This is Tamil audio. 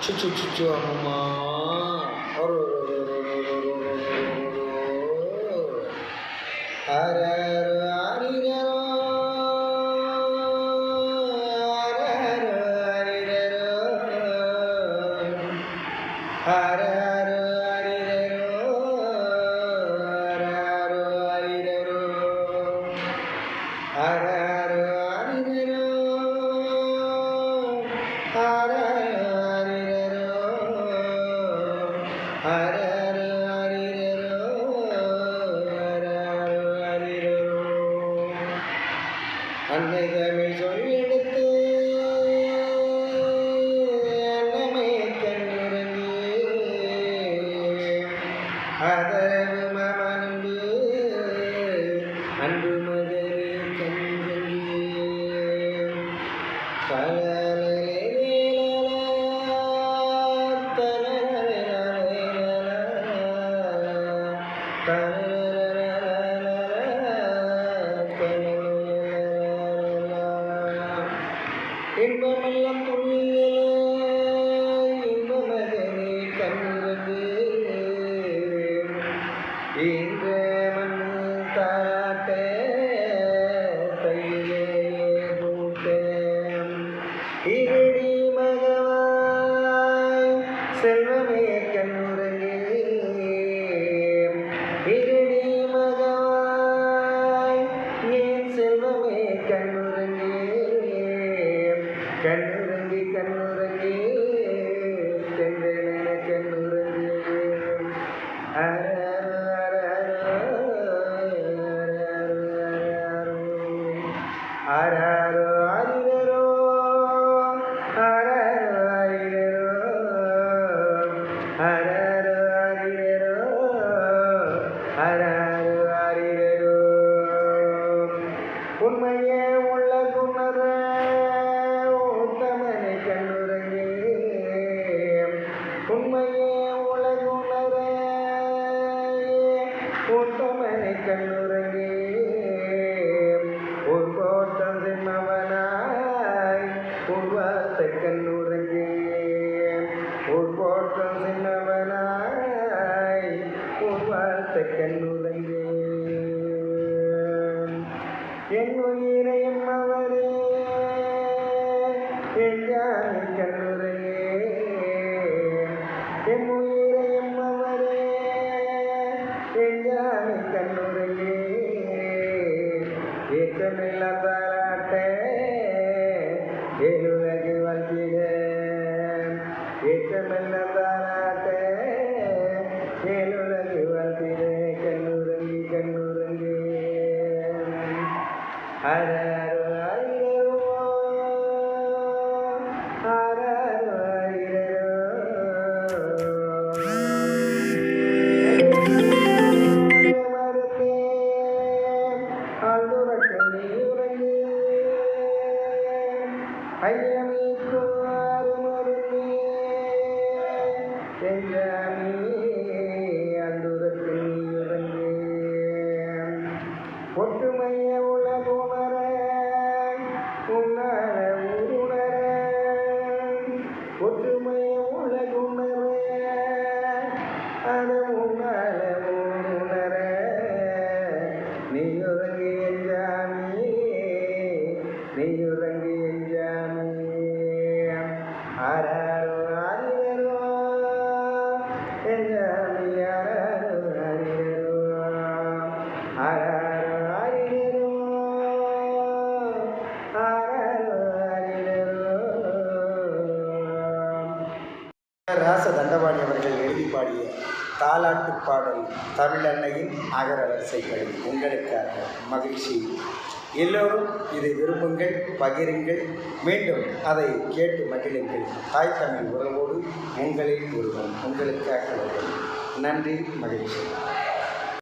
추추추추 한번만. 어르르르르르르르르 아라르 아리라로 아라르 아리라로 아라르 அன்னதமிழ் சொல்லெடுத்து அன்னமே கண்ணுறந்து அதரவு மமனுடு அன்பு மதரு கண்கள். பல இன்பமெல்லாம் துணியலே இன்பமகனே கண்கிறது இன்றவன் தாட்ட தையிலே கூட்டம் இருடி மகவாய் செல்வம் கண்ணுறங்கே தென்றலென கண்ணுறங்கே ஆராரோ ஆரிரோ ஆராரோ ஆரிரோ ஆராரோ ஆரிரோ ஆராரோ ஆரிரோ உண்மையே உள்ள உத்தமனை கண்ணுறங்கே. ஒரு கோட்டம் சின்னவனாய் உருவாத்தை கண்ணுறங்கே. ஒரு கோட்டம் சின்னவனாய் உருவாத்தை கண்ணுறங்கே. என் உயிரையும் அவரே என் கண்ணுறையே ஏக்கமில்ல தலாட்டே ஏழுலகு வந்திடே ஏக்கமில்ல தலாட்டே ஏழுலகு வந்திடே கண்ணுறங்கி கண்ணுறங்கி அருள் ஒற்றுமைய உலகுமர உன்னர உருணர ஒற்றுமைய உலகுமர அது உன்னர உருணர நீயுறங்கு என்றாமே நீயுறங்கு ராச தண்டபாணி அவர்கள் எழுதி பாடிய தாலாட்டு பாடல் தமிழன்னையின் அகர வரிசைகளில் உங்களுக்காக மகிழ்ச்சி. எல்லோரும் இதை விரும்புங்கள் பகிருங்கள். மீண்டும் அதை கேட்டு மகிழுங்கள். தாய் தமிழ் உறவோடு உங்களில் ஒருவன் உங்களுக்காக நன்றி மகிழ்ச்சி.